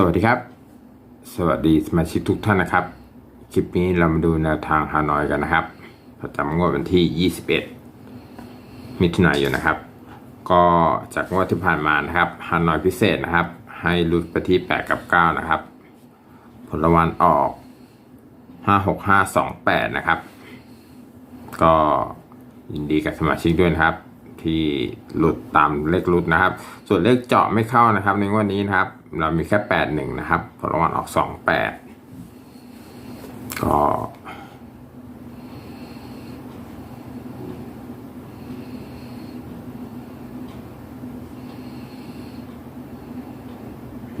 สวัสดีครับ สวัสดีสมาชิกทุกท่านนะครับ คลิปนี้เรามาดูแนวทางฮานอยกันนะครับ ประจำงวดวันที่ 21 มิถุนายนนะครับ ก็จากงวดที่ผ่านมานะครับฮานอยพิเศษนะครับ ให้ลุ้นไปที่ 8 กับ 9 นะครับ ผลรางวัลออก 56528 นะครับ ก็ยินดีกับสมาชิกด้วยนะครับ ที่หลุดตามเลขหลุดนะครับ ส่วนเลขเจาะไม่เข้านะครับในงวันนี้นะครับ เรามีแค่แปดหนึ่งนะครับผลรางวัลออกสองแปดก็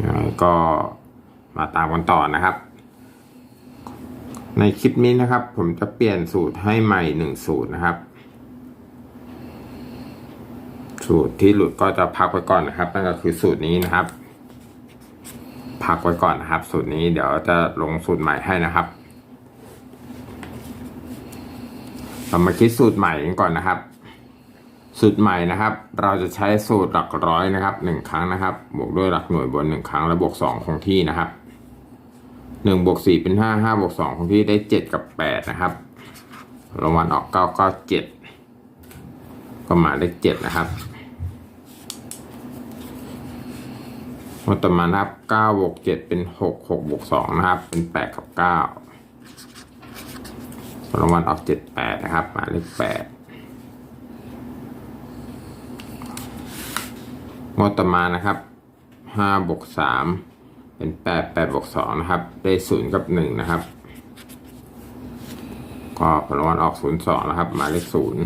ยังก็มาตามกันต่อนะครับ ในคลิปนี้นะครับ ผมจะเปลี่ยนสูตรให้ใหม่หนึ่งสูตรนะครับ สูตรที่หลุดก็จะพักไว้ก่อนนะครับ นั่นก็คือสูตรนี้นะครับ พักไว้ก่อนนะครับ สูตรนี้เดี๋ยวจะลงสูตรใหม่ให้นะครับ เรามาคิดสูตรใหม่กันก่อนนะครับ สูตรใหม่นะครับ เราจะใช้สูตรหลักร้อยนะครับหนึ่งครั้งนะครับ บวกด้วยหลักหน่วยบนหนึ่งครั้งและบวกสองคงที่นะครับหนึ่งบวกสี่เป็นห้าห้าบวกสองคงที่ได้เจ็ดกับแปดนะครับรางวัลออกเก้าก็เจ็ดก็หมายเลขเจ็ดนะครับ งวดต่อมานะครับเก้าบวกเจ็ดเป็นหกหกบวกสองนะครับ เป็นแปดกับเก้ารางวัลออกเจ็ดแปดนะครับ หมายเลขแปดงวดต่อมานะครับห้าบวกสามเป็นแปดแปดบวกสองนะครับ ได้ศูนย์กับหนึ่งนะครับ ก็ผลรางวัลออกศูนย์สองนะครับ หมายเลขศูนย์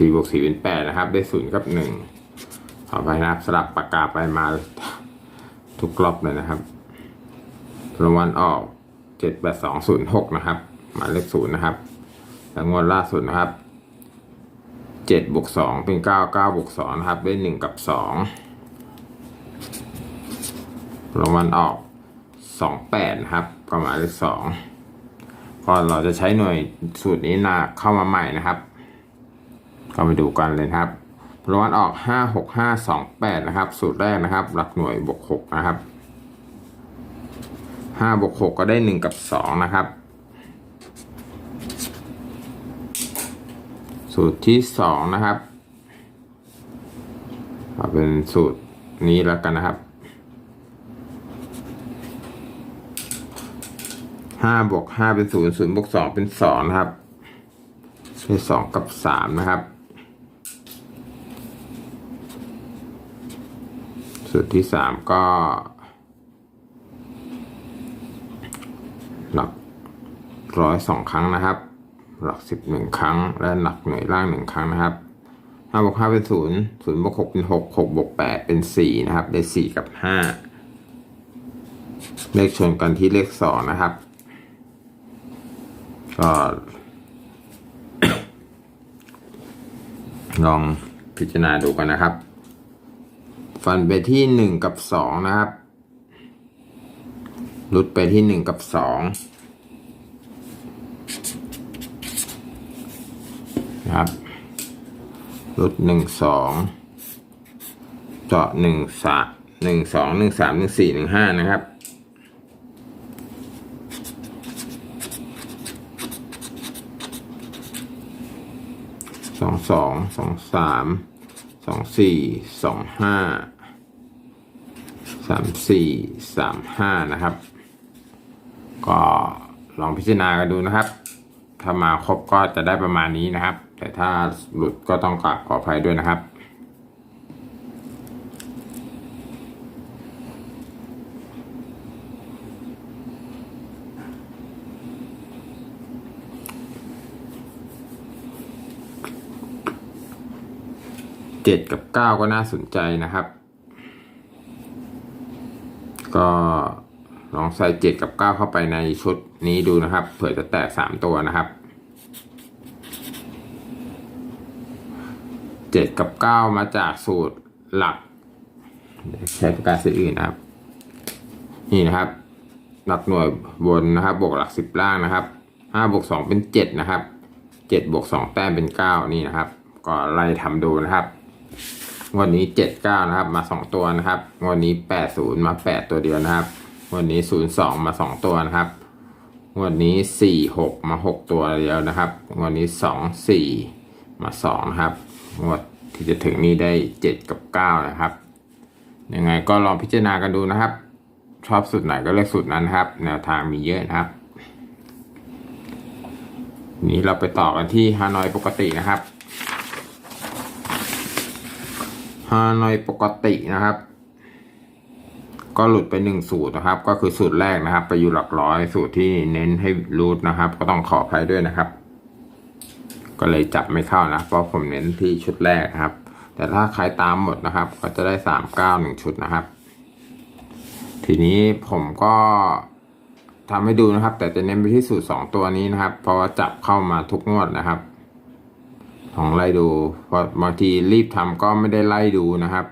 สี่บวกสี่เป็นแปดนะครับ ได้ศูนย์กับหนึ่งขอไปนะครับสลับปากกาไปมาทุกรอบเลยนะครับรางวัลออกเจ็ดแปดสองศูนย์หกนะครับ หมายเลขศูนย์นะครับแล้วงวดล่าสุดนะครับเจ็ดบวกสองเป็นเก้าเก้าบวกสองนะครับ ได้หนึ่งกับสองรางวัลออกสองแปดนะครับก็หมายเลขสองก็เราจะใช้หน่วยสูตรนี้นะเข้ามาใหม่นะครับ ก็ไปดูกันเลยครับรางวัลออกห้าหกห้าสองแปดนะครับ สูตรแรกนะครับ หลักหน่วยบวกหกนะครับห้าบวกหกก็ได้หนึ่งกับสองนะครับ สูตรที่สองนะครับเอาเป็นสูตรนี้แล้วกันนะครับห้าบวกห้าเป็นศูนย์ศูนย์บวกสองเป็นสองนะครับเป็นสองกับสามนะครับ สูตรที่สามก็หลักร้อยสองครั้งนะครับ หลักสิบหนึ่งครั้ง และหลักหน่วยล่างหนึ่งครั้งนะครับห้าบวกห้าเป็นศูนย์ศูนย์บวกหกเป็นหกหกบวกแปดเป็นสี่นะครับ ได้สี่กับห้าเลขชนกันที่เลขสองนะครับ ก็ลองพิจารณาดูกันนะครับ ฟันไปที่หนึ่งกับสองนะครับลุดไปที่หนึ่งกับสองนะครับลุดหนึ่งสองเจาะหนึ่งสามหนึ่งสองหนึ่งสามหนึ่งสี่หนึ่งห้านะครับสองสองสองสาม สองสี่สองห้าสามสี่สามห้านะครับ ก็ลองพิจารณากันดูนะครับ ถ้ามาครบก็จะได้ประมาณนี้นะครับ แต่ถ้าหลุดก็ต้องกราบขออภัยด้วยนะครับ เจ็ดกับเก้าก็น่าสนใจนะครับ ก็ลองใส่เจ็ดกับเก้าเข้าไปในชุดนี้ดูนะครับ เผื่อจะแตกสามตัวนะครับเจ็ดกับเก้ามาจากสูตรหลัก ใช้ประกาศสีอื่นนะครับ นี่นะครับ หลักหน่วยบนนะครับ บวกหลักสิบล่างนะครับห้าบวกสองเป็นเจ็ดนะครับเจ็ดบวกสองแต้มเป็นเก้านี่นะครับก็ไล่ทำดูนะครับ วันนี้เจ็ดเก้านะครับ มาสองตัวนะครับ วันนี้แปดศูนย์มาแปดตัวเดียวนะครับ วันนี้ศูนย์สองมาสองตัวนะครับ วันนี้สี่หกมาหกตัวเดียวนะครับ วันนี้สองสี่มาสองนะครับงวดที่จะถึงนี้ได้เจ็ดกับเก้านะครับยังไงก็ลองพิจารณากันดูนะครับ ชอบสุดไหนก็เลือกสุดนั้นครับ แนวทางมีเยอะนะครับ นี้เราไปต่อกันที่ฮานอยปกตินะครับ ฮานอยปกตินะครับ ก็หลุดไปหนึ่งสูตรนะครับ ก็คือสูตรแรกนะครับ ไปอยู่หลักร้อยสูตรที่เน้นให้รูทนะครับ ก็ต้องขออภัยด้วยนะครับ ก็เลยจับไม่เข้านะ เพราะผมเน้นที่ชุดแรกครับ แต่ถ้าใครตามหมดนะครับ ก็จะได้สามเก้าหนึ่งชุดนะครับ ทีนี้ผมก็ทำให้ดูนะครับ แต่จะเน้นไปที่สูตรสองตัวนี้นะครับ เพราะว่าจับเข้ามาทุกงวดนะครับ ลองไล่ดูเพราะบางทีรีบทำก็ไม่ได้ไล่ดูนะครับ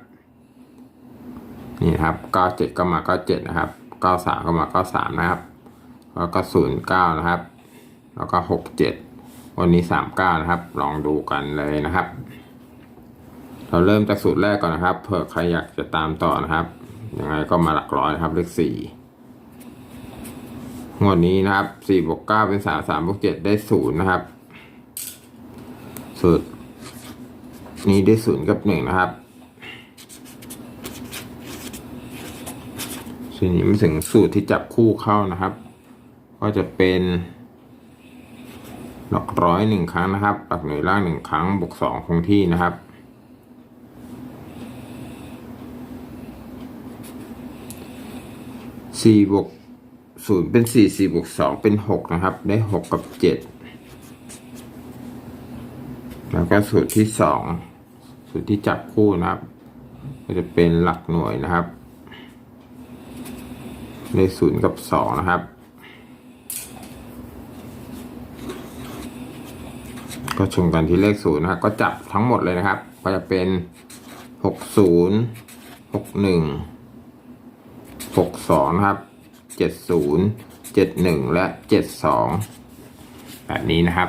นี่ครับเก้าเจ็ดก็มาเก้าเจ็ดนะครับเก้าสามก็มาเก้าสามนะครับ แล้วก็ศูนย์เก้านะครับ แล้วก็หกเจ็ดวันนี้สามเก้านะครับ ลองดูกันเลยนะครับ เราเริ่มจากสูตรแรกก่อนนะครับ เผื่อใครอยากจะตามต่อนะครับ ยังไงก็มาหลักร้อยนะครับ เลขสี่งวดนี้นะครับสี่บวกเก้าเป็นสามสามบวกเจ็ดได้ศูนย์นะครับ สูตร นี้ได้ศูนย์กับหนึ่งนะครับส่วนนี้มาถึงสูตรที่จับคู่เข้านะครับ ก็จะเป็นหลักร้อยหนึ่งครั้งนะครับ หลักหน่วยล่างหนึ่งครั้งบวกสองคงที่นะครับ สี่บวกศูนย์เป็นสี่สี่บวกสองเป็นหกนะครับ ได้หกกับเจ็ด แล้วก็สูตรที่สองสูตรที่จับคู่นะครับ ก็จะเป็นหลักหน่วยนะครับได้ศูนย์กับสองนะครับ ก็ชมกันที่เลขศูนย์นะครับ ก็จับทั้งหมดเลยนะครับ ก็จะเป็นหกศูนย์หกหนึ่งหกสองครับเจ็ดศูนย์เจ็ดหนึ่งและเจ็ดสองแบบนี้นะครับ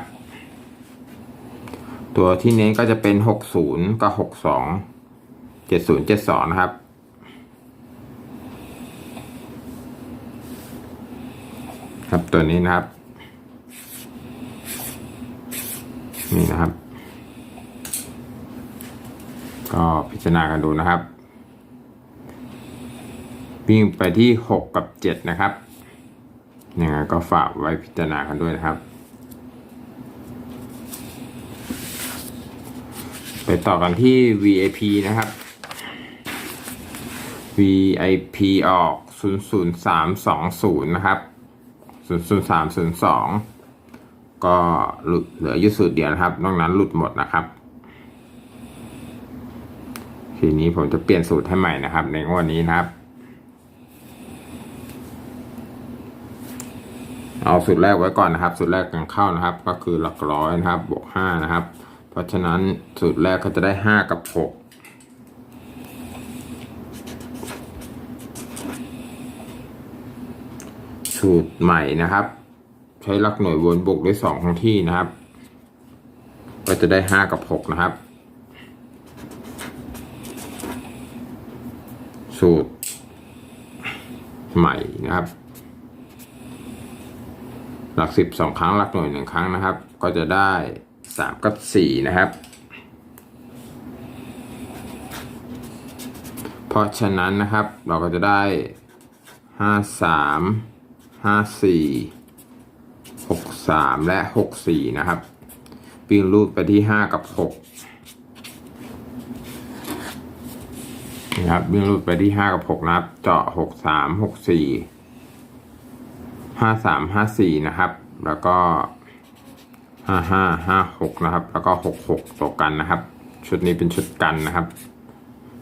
ตัวที่เน้นก็จะเป็นหกศูนย์กับหกสองเจ็ดศูนย์เจ็ดสองนะครับ ครับตัวนี้นะครับ นี่นะครับ ก็พิจารณากันดูนะครับวิ่งไปที่หกกับเจ็ดนะครับยังไงก็ฝากไว้พิจารณากันด้วยนะครับ ไปต่อกันที่ VIP นะครับ VIP ออก 00320 นะครับ 00302 ก็หลุดเหลืออยู่สูตรเดียวนะครับ นอกนั้นหลุดหมดนะครับ ทีนี้ผมจะเปลี่ยนสูตรให้ใหม่นะครับ ในงวดนี้นะครับ เอาสูตรแรกไว้ก่อนนะครับ สูตรแรกกันเข้านะครับ ก็คือหลักร้อยนะครับ บวกห้านะครับ ราะฉะนั้นสูตรแรกก็จะได้ห้ากับหกสูตรใหม่นะครับ ใช้หลักหน่วยวนบวกด้วยสองคงที่นะครับ ก็จะได้ห้ากับหกนะครับ สูตรใหม่นะครับ หลักสิบสองครั้งหลักหน่วยหนึ่งครั้งนะครับ ก็จะได้ สามกับสี่นะครับ เพราะฉะนั้นนะครับเราก็จะได้ห้าสามห้าสี่หกสามและหกสี่นะครับวิ่งรูดไปที่ห้ากับหกนะครับวิ่งรูดไปที่ห้ากับหกนะครับ เจาะหกสามหกสี่ห้าสามห้าสี่นะครับ แล้วก็ ห้าห้าห้าหกนะครับ แล้วก็หกหกตัวกันนะครับ ชุดนี้เป็นชุดกันนะครับ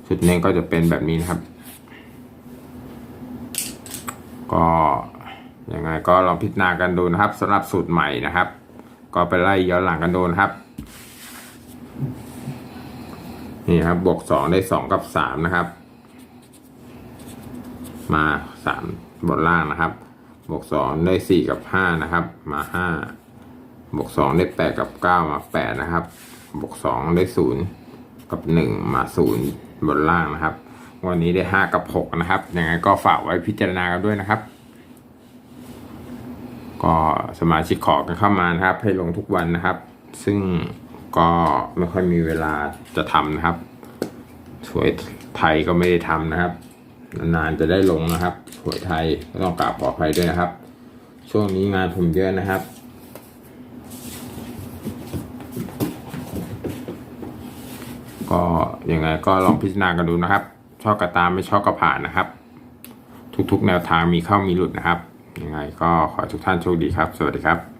ชุดนี้ก็จะเป็นแบบนี้นะครับ ก็ยังไงก็ลองพิจารณากันดูนะครับสำหรับสูตรใหม่นะครับ ก็ไปไล่ย้อนหลังกันดูนะครับนี่ครับบวกสองได้สองกับสามนะครับ มาสามบนล่างนะครับบวกสองได้สี่กับห้านะครับ มาห้า บวกสองได้แปดกับเก้ามาแปดนะครับ บวกสองได้ศูนย์กับหนึ่งมาศูนย์บนล่างนะครับ วันนี้ได้ห้ากับหกนะครับ ยังไงก็ฝากไว้พิจารณากันด้วยนะครับ ก็สมาชิกขอกันเข้ามานะครับ ให้ลงทุกวันนะครับ ซึ่งก็ไม่ค่อยมีเวลาจะทำนะครับ สวยไทยก็ไม่ได้ทำนะครับ นานๆจะได้ลงนะครับ สวยไทยก็ต้องกราบขออภัยด้วยนะครับ ช่วงนี้งานผมเยอะนะครับ ก็ยังไงก็ลองพิจารณากันดูนะครับ ชอบกระตามไม่ชอบกระผ่านนะครับ ทุกๆ แนวทางมีเข้ามีหลุดนะครับ ยังไงก็ขอทุกท่านโชคดีครับ สวัสดีครับ